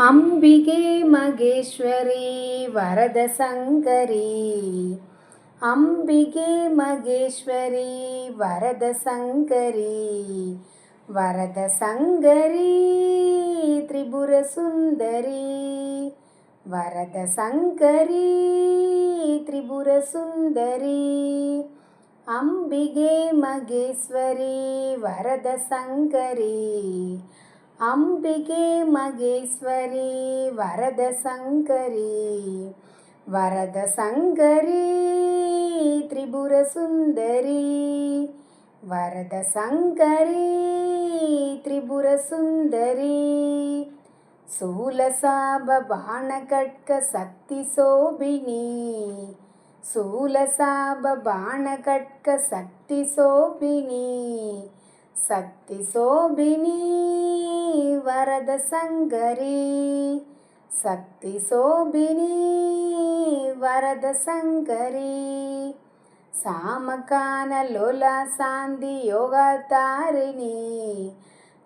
ಅಂಬಿಗೆ ಮಗೇಶ್ವರಿ ವರದ ಸಂಗರಿ ಅಂಬಿಗೆ ಮಗೇಶ್ವರಿ ವರದ ಸಂಗರಿ ವರದ ಸಂಗರಿ ತ್ರಿಪುರ ಸುಂದರಿ ವರದ ಸಂಕರಿ ತ್ರಿಪುರ ಸುಂದರಿ ಅಂಬಿಗೆ ಮಗೇಶ್ವರಿ ವರದ ಸಂಕರಿ அம்பிகே மகேஸ்வரி வரத சங்கரி வரத சங்கரி திரிபுர சுந்தரி வரத சங்கரி திரிபுர சுந்தரி சூலசாப பாணகட்க சக்தி சோபினி சூலசாப பாணகட்க சக்தி சோபினி சக்தி சோபினி. వరద సంగరి శక్తి శోభిని వరద సంగరి. సామకాన లోల సాంది యోగతారిణి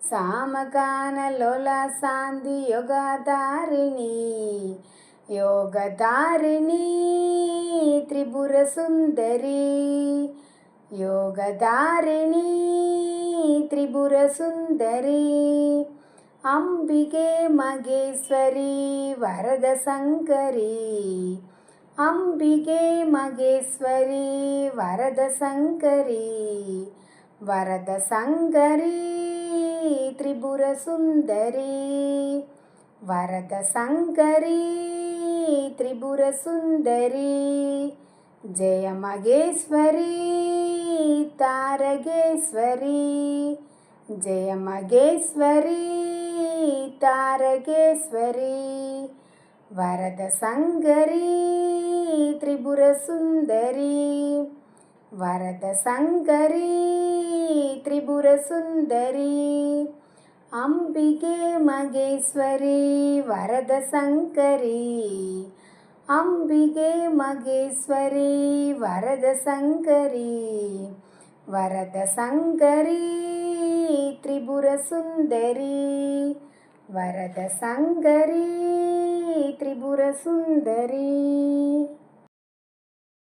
సామకాన లోల సాంది యోగధారిణి యోగధారిణి త్రిపుర సుందరి యోగదారిణి త్రిపుర సుందరి. അംബികേ മഹേശ്വരി വരദശങ്കരി. അംബികേ മഹേശ്വരി വരദശങ്കരി. വരദശങ്കരി ത്രിപുരസുന്ദരി. വരദശങ്കരി ത്രിപുരസുന്ദരി. ജയ മഹേശ്വരി താരകേശ്വരി. ജയ മഹേശ്വരി ತಾರಕೇಶ್ವರಿ ವರದ ಸಂಗರಿ ತ್ರಿಪುರ ಸುಂದರಿ ವರದ ಸಂಗರಿ ತ್ರಿಪುರ ಸುಂದರಿ ಅಂಬಿಕೆ ಮಗೇಶ್ವರಿ ವರದ ಸಂಕರಿ ಅಂಬಿಕೆ ಮಗೇಶ್ವರಿ ವರದ ಸಂಕರಿ ವರದ ಸಂಕರಿ త్రిపుర సుందరి వరద సంగరి త్రిపుర సుందరి